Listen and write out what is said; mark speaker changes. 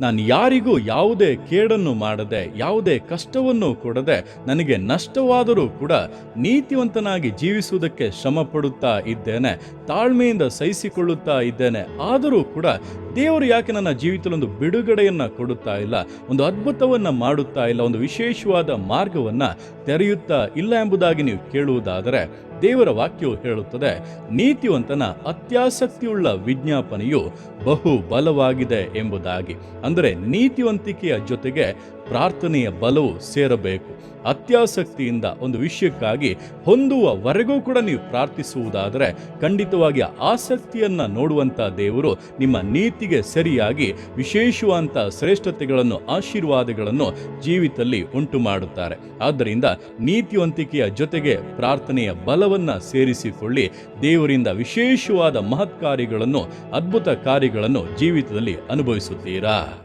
Speaker 1: ನಾನು ಯಾರಿಗೂ ಯಾವುದೇ ಕೇಡನ್ನು ಮಾಡದೆ, ಯಾವುದೇ ಕಷ್ಟವನ್ನು ಕೊಡದೆ, ನನಗೆ ನಷ್ಟವಾದರೂ ಕೂಡ ನೀತಿವಂತನಾಗಿ ಜೀವಿಸುವುದಕ್ಕೆ ಶ್ರಮ ಇದ್ದೇನೆ, ತಾಳ್ಮೆಯಿಂದ ಸಹಿಸಿಕೊಳ್ಳುತ್ತಾ ಇದ್ದೇನೆ. ಆದರೂ ಕೂಡ ದೇವರು ಯಾಕೆ ನನ್ನ ಜೀವಿತದಲ್ಲೊಂದು ಬಿಡುಗಡೆಯನ್ನು ಕೊಡುತ್ತಾ ಇಲ್ಲ, ಒಂದು ಅದ್ಭುತವನ್ನು ಮಾಡುತ್ತಾ ಇಲ್ಲ, ಒಂದು ವಿಶೇಷವಾದ ಮಾರ್ಗವನ್ನು ತೆರೆಯುತ್ತಾ ಇಲ್ಲ ಎಂಬುದಾಗಿ ನೀವು ಕೇಳುವುದಾದರೆ ದೇವರ ವಾಕ್ಯವು ಹೇಳುತ್ತದೆ ನೀತಿವಂತನ ಅತ್ಯಾಸಕ್ತಿಯುಳ್ಳ ವಿಜ್ಞಾಪನೆಯು ಬಹು ಬಲವಾಗಿದೆ ಎಂಬುದಾಗಿ. ಅಂದರೆ ನೀತಿವಂತಿಕೆಯ ಜೊತೆಗೆ ಪ್ರಾರ್ಥನೆಯ ಬಲವು ಸೇರಬೇಕು. ಅತ್ಯಾಸಕ್ತಿಯಿಂದ ಒಂದು ವಿಷಯಕ್ಕಾಗಿ ಹೊಂದುವವರೆಗೂ ಕೂಡ ನೀವು ಪ್ರಾರ್ಥಿಸುವುದಾದರೆ ಖಂಡಿತವಾಗಿ ಆಸಕ್ತಿಯನ್ನು ನೋಡುವಂಥ ದೇವರು ನಿಮ್ಮ ನೀತಿಗೆ ಸರಿಯಾಗಿ ವಿಶೇಷವಾದಂಥ ಶ್ರೇಷ್ಠತೆಗಳನ್ನು, ಆಶೀರ್ವಾದಗಳನ್ನು ಜೀವಿತದಲ್ಲಿ ಉಂಟು ಮಾಡುತ್ತಾರೆ ಆದ್ದರಿಂದ ನೀತಿವಂತಿಕೆಯ ಜೊತೆಗೆ ಪ್ರಾರ್ಥನೆಯ ಬಲವನ್ನು ಸೇರಿಸಿಕೊಳ್ಳಿ. ದೇವರಿಂದ ವಿಶೇಷವಾದ ಮಹತ್ ಕಾರ್ಯಗಳನ್ನು ಅದ್ಭುತ ಕಾರ್ಯಗಳನ್ನು ಜೀವಿತದಲ್ಲಿ ಅನುಭವಿಸುತ್ತೀರಾ?